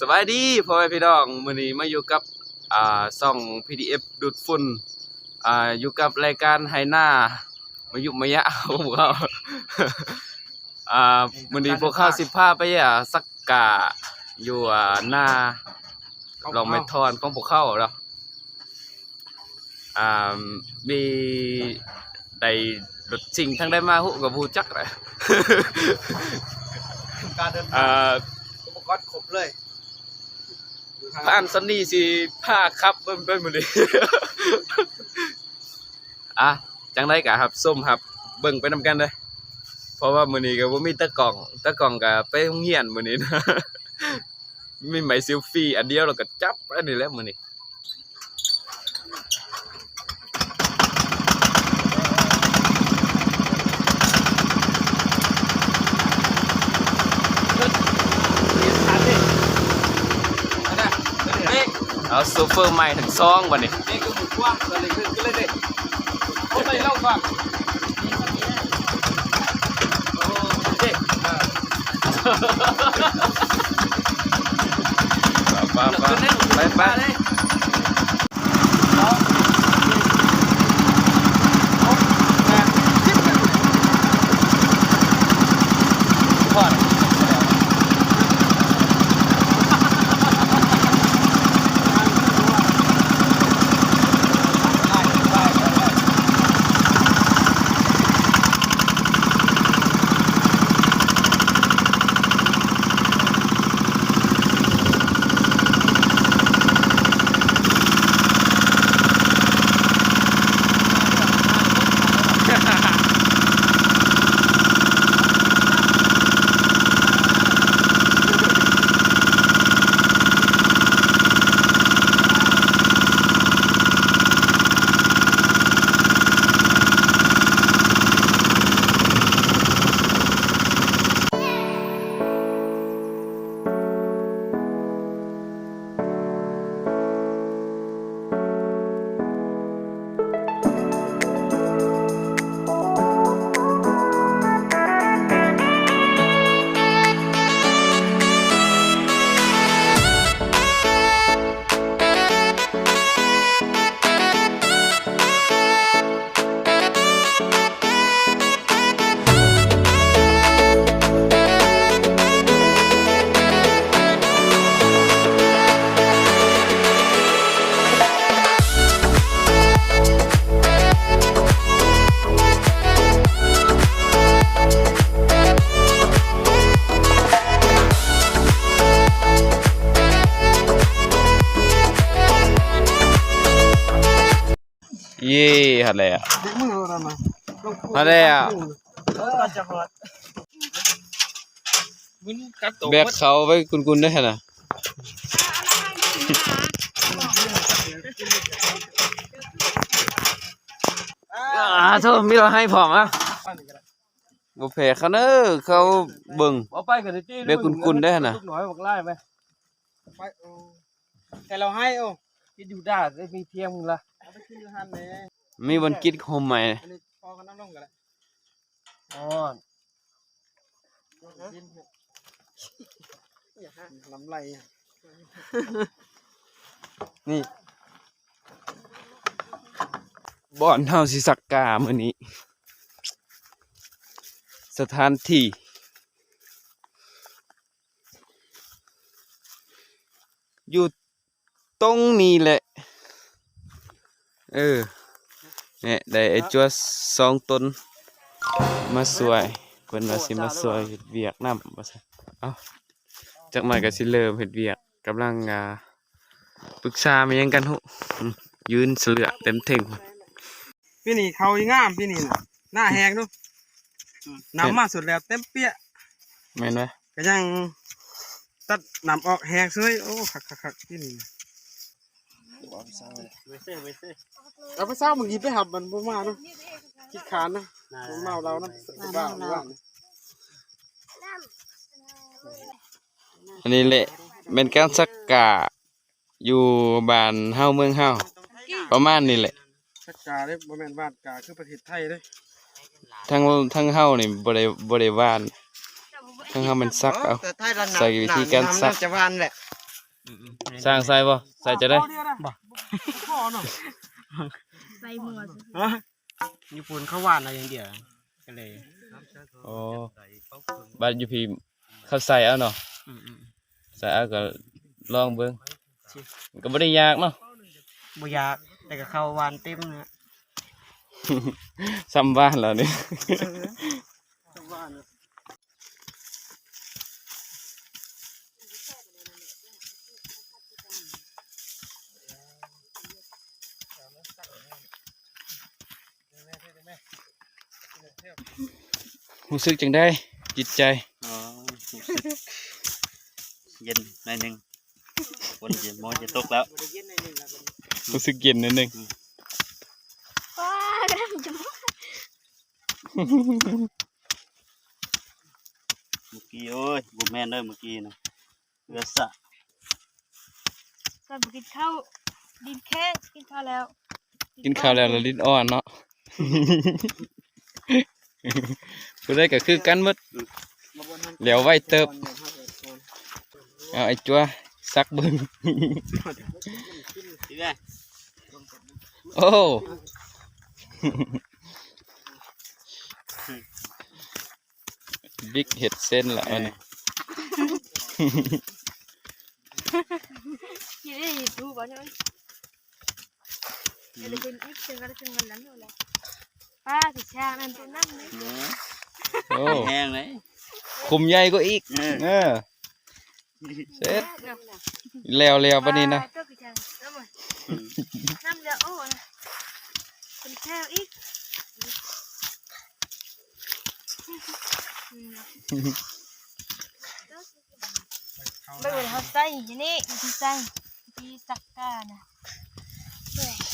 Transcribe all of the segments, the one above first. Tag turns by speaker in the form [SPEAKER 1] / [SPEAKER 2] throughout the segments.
[SPEAKER 1] สบายดีพ่อแม่พี่น้องมื้อนี้มาอยู่กับอ่าช่อง PDF ดูดฝุ่นอ่าอยู่กับรายการไฮนามายุมายะของพวกเขาอ่ามื้อนี้พวกเขาสิพาไปอะสักกะอยู่อ่าหน้าลองเมทอนของพวกเขาเนาะอ่ามีได้รถสิ่งทั้งได้มาฮู้กับผู้จักแหละ
[SPEAKER 2] การเดิน
[SPEAKER 1] อ่า
[SPEAKER 2] อุปกรณ์ครบเลย อยู่ทาง
[SPEAKER 1] ผ่านซันนี่สิพาครับเบิ่นเบิ่นมื้อนี้อะจังได้กะครับส้มครับ เบิ่งไปนำกันเลยเพราะว่ามื้อนี้ก็บ่มีตะกล่องตะกล่องก็ไปโรงเรียนมื้อนี้นะมีไม้เซลฟี่อันเดียวแล้วก็จับอันนี้แล้วมื้อนี้
[SPEAKER 2] เรียนทันดินั่นน่ะเด็ก
[SPEAKER 1] เอาโซเฟอร์ใหม่ทั้งซองบัดนี้
[SPEAKER 2] เด็กก็หมุนกว้างอะไรขึ้นก็เลยเด็กเขาไปเล่าฟังโอ้เด็กอ่า
[SPEAKER 1] ไปไปไปไป
[SPEAKER 2] ตัว
[SPEAKER 1] แบกเขาไว้กุนๆได้หั่นน่ะอ่าโทษมีเราให้พร้อมอะบ่แพ้เขาเด้อเขาเบิ่ง
[SPEAKER 2] เอาไปกันจี้
[SPEAKER 1] เรียกคุณๆได้หั่นน่ะ
[SPEAKER 2] ลูกน้อยบอกไล่ไปไปโอ้แต่เราให้โอ้คิดอยู่ได้ได้มีเทียมมึงละ เอาไปขึ้นอยู่หันเลย
[SPEAKER 1] มีวันกิจโฮมใหม่
[SPEAKER 2] อันนี้พอกันนั่งลงกันเลยอ๋อลำไรอะ
[SPEAKER 1] นี่บ่อนเฮาสิสักกามื้อนี้ สถานที่อยู่ตรงนี้แหละ เออ เนี่ยได้ไอ้จัวสองตนมาสวยเพิ่นว่าสิมาสวยเฮ็ดเวียกนำว่าซั่นเอ้าจักหน่อยก็สิเริ่มเฮ็ดเวียกกำลังอ่าปรึกษามายังกันหุอืมยืนเสลือกเต็มเท่ง
[SPEAKER 2] พี่นี่เขาอีงามพี่นี่น่ะหน้าแหงดูน้ำมาสุดแล้วเต็มเปี้ย
[SPEAKER 1] แม่นไหม
[SPEAKER 2] ก็ยังตัดน้ำออกแหงซื้อโอ้คักคั กคักพี่นี่เอาไปเศร้ามึงหยิบไปหับมันบ่มาดูคิดขานนะบ่เมาเรานะบ้าบ้า
[SPEAKER 1] อันนี้แหละเป็นการสักกะอยู่บ้านเฮาเมืองเฮาประมาณนี้แหละ
[SPEAKER 2] สักกาเด้บ่แม่นบ้านกาคือประเทศไทยเด้
[SPEAKER 1] ทั้งทั้งเฮานี่บ่ได้บ่ได้ว่านทั้งเฮามันซักเอา
[SPEAKER 2] แต่ไทยละหนั
[SPEAKER 1] ใส่วิธีการซัก
[SPEAKER 2] น้ำจะหวานแหละ
[SPEAKER 1] สร้างใส่บ่ใส่จะได้
[SPEAKER 2] บ่ พ่อเนาะ
[SPEAKER 3] ใส่หมวด
[SPEAKER 2] ฮะญี่ปุ่นเขาหวานอะไรอย่างเดียวก็เลย
[SPEAKER 1] โอ้บัดอยู่พี่เขาใส่เอาเนาะ
[SPEAKER 2] อืม
[SPEAKER 1] ใส่เอาก็ลองเบิ่งก็บ่ได้ยากเนาะ
[SPEAKER 2] ๆบ่อยากแต่ก็เข้าหวานเต็มนะ
[SPEAKER 1] ซ้ำบ้านแล้วนี่
[SPEAKER 2] หวาน
[SPEAKER 1] รู้สึกจังได้จิตใจ
[SPEAKER 4] อ๋อเย็นหน่อยหนึ่งฝนเย็นมอจะตกแล้ว
[SPEAKER 2] บ่ได้เย็นในนึงแล้วก็
[SPEAKER 1] รู้สึกเย็นนิดนึง
[SPEAKER 3] ว้ากระดำจมูก
[SPEAKER 4] เมื่อกี้โอ้ยบุแม่นเด้อเมื่อกี้นะเรือสะ
[SPEAKER 3] ก่อนไปกินข้าวดินแข้งกินข้าวแล้ว
[SPEAKER 1] กินข้าวแล้วแล้วลิ้นอ่อนเนาะ ผู้ใดก็คือกันหมด
[SPEAKER 2] มาบนนั้น
[SPEAKER 1] เหลียวไว้เติบเอาไอ้จัวซักเบิ่ง
[SPEAKER 4] ที่แม่
[SPEAKER 1] โอ้บิ๊กเห็ดเส้นละวันนี้
[SPEAKER 3] กินได้ดูก่อนเนี่ยเดี๋ยวเป็นอีกเชิงกันเชิงกันนั้นอยู่แล้ว ป้าสิช่างนั่นตัวนั่นนี่
[SPEAKER 4] เนื้อ
[SPEAKER 1] โอ้
[SPEAKER 4] แห้งเลย
[SPEAKER 1] คุมใหญ่ก็อีก
[SPEAKER 4] เออ
[SPEAKER 1] เออเสร็จแล้วแล้วปะนี้นะ
[SPEAKER 3] ตัวกี่ช่างน้ำมันน้ำเดือดโอ้ยเป็นแค่อีกไม่เป็นเขาใส่อย่างนี้ที่ใส่ที่สักกานะ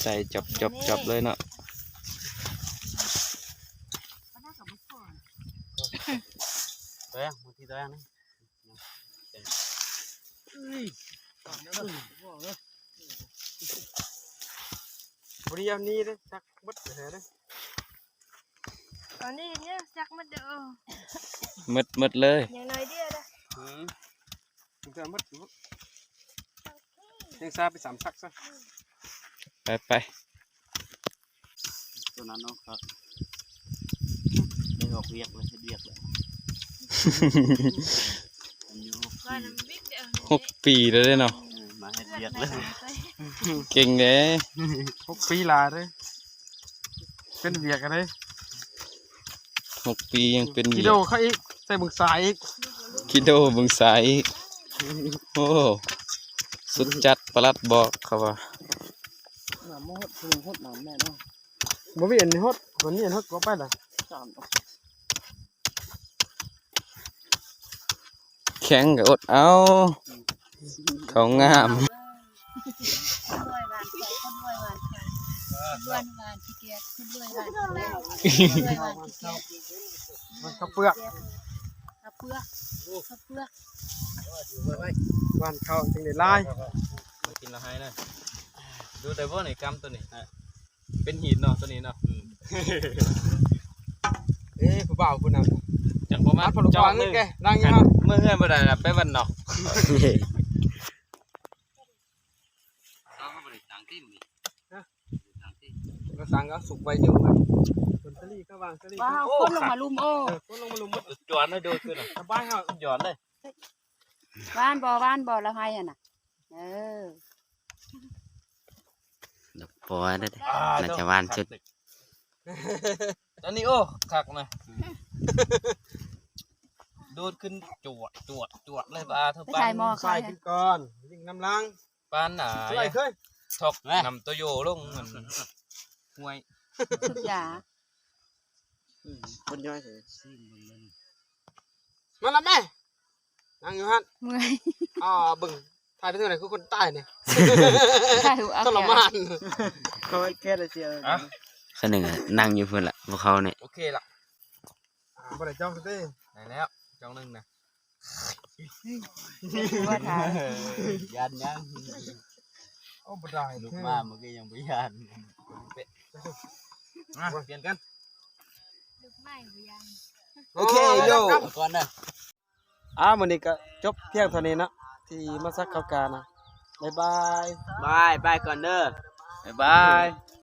[SPEAKER 1] ใส่จับจับจับเลยเนาะ
[SPEAKER 4] ตัวอย่างบางทีตัวอย่างนะ
[SPEAKER 2] บริยามนี้เด้อจักบัดเด้อเด้อ
[SPEAKER 3] อันนี้เนี่ยสักมันเด้อ
[SPEAKER 1] หมดหมดเลย
[SPEAKER 3] อย่างน้อยเดียวนะ
[SPEAKER 2] อืมมันจะมัดอยู่ยังซาไปสามซักซะ
[SPEAKER 1] ไปไป
[SPEAKER 4] ตัวนั้นเนาะครับได้ออกเรียกเลยเรียกเลย
[SPEAKER 1] หกปีแล้วเด้เนาะ
[SPEAKER 4] เออมาให้เรียกเลย
[SPEAKER 1] เก่งเลย
[SPEAKER 2] หกปีลาเด้อเป็นเวียกอะไร
[SPEAKER 1] หกปียังเป็น
[SPEAKER 2] กิ
[SPEAKER 1] เวี
[SPEAKER 2] โล
[SPEAKER 1] ย
[SPEAKER 2] เขาอีกใส่บึงสายอีก
[SPEAKER 1] กิโดเบึงสายอีกโอ้สุดจัดประหลัดบอกเขาว่า
[SPEAKER 2] น้ำมดถึงหดน้ำแม่เนาะบ่มีอันนี้หดวันนี้อันหดก็ไปละสาม
[SPEAKER 1] แข็งก็อดเอาเขางาม
[SPEAKER 3] รวยหวานใส่คนรวยหวานใส่รวยหวานขี้เกียจคนรวยหวานขี้เกียจรวยหวานขี้เกียจ
[SPEAKER 2] มันกระเปือก
[SPEAKER 3] กระเปือกกระเปือก
[SPEAKER 2] บ้านเขาจึงได้ลาย
[SPEAKER 1] กินละให้นะดูแต่พวกไหนกำตัวนี้เป็นหินเนาะตัวนี้เนาะ
[SPEAKER 2] เอ้ผู้บ่าวผู้นั้น
[SPEAKER 1] จังประมา
[SPEAKER 2] มา
[SPEAKER 1] ณ
[SPEAKER 2] ผลกวางนี่แกดังยัง
[SPEAKER 1] เมื่อเฮือนบ่ได้ละไปวันนอก
[SPEAKER 4] เอาเข้าไปในต่างที่มีต่างที่
[SPEAKER 2] ก็สั่งเอาสุกไว้อยู่มันคนสลีก็วางสลี
[SPEAKER 3] ว้าวคนลงมาลุมโอ้
[SPEAKER 2] เออคนลงมาลุมหมด
[SPEAKER 1] จวนเลยดูขึ้นน่ะ
[SPEAKER 2] สบายเฮา
[SPEAKER 1] จวนเลย
[SPEAKER 5] บ้านบ่บ้านบ่ละไห้อะน่ะเออ
[SPEAKER 4] ดอกบัวได้
[SPEAKER 1] น่าจะวานสุดอันนี้โอ้คักนะ ดูดขึ้นจวดจวดจวดเลยปลาเท่า
[SPEAKER 5] ไป
[SPEAKER 1] ปลา
[SPEAKER 5] ใส่หม้อ
[SPEAKER 2] ใส่
[SPEAKER 5] ไข่
[SPEAKER 2] ขึ้นก่อนยิงน้ำล้าง
[SPEAKER 1] ปลาหนา
[SPEAKER 2] ใส่เคย
[SPEAKER 1] ทอกนำตัวโยลงมันห่วย
[SPEAKER 5] ทุกยา
[SPEAKER 2] คนย่อยเถอะมาละแม่นั่งอยู่ฮั่น
[SPEAKER 5] เมื่อย
[SPEAKER 2] อ่าบึงถ่ายไปทางไหนคือคนใต้เนี่ย
[SPEAKER 5] ใช่หัวเอา
[SPEAKER 2] ทร
[SPEAKER 5] แข
[SPEAKER 2] มานนเขาแค่ได้เชียร์
[SPEAKER 1] อะ
[SPEAKER 4] คนหนึ่งนั่งอยู่เพื่อนละพวกเขาเนี่ย
[SPEAKER 1] โอเคละ
[SPEAKER 2] บ่ได้จ้องซะเด้
[SPEAKER 1] ไหนแล้ว จ้องหนึงนะ
[SPEAKER 5] ว่าทาง
[SPEAKER 4] ยันยัง
[SPEAKER 2] โอ้บ่ได้
[SPEAKER 4] ลูกมาเมื่อกี้ยังไม่ยัน
[SPEAKER 1] มาเปลี่ยนกัน
[SPEAKER 3] ลูกไม้หัวยัง
[SPEAKER 2] โอเคโย
[SPEAKER 4] ก่อนนะ
[SPEAKER 2] อ่ามื้อนี้ก็จบเพียงเท่านี้นะที่มาซักข้าวกานะบ๊ายบาย
[SPEAKER 4] บายบายก่อนเด้อ
[SPEAKER 1] บ๊ายบาย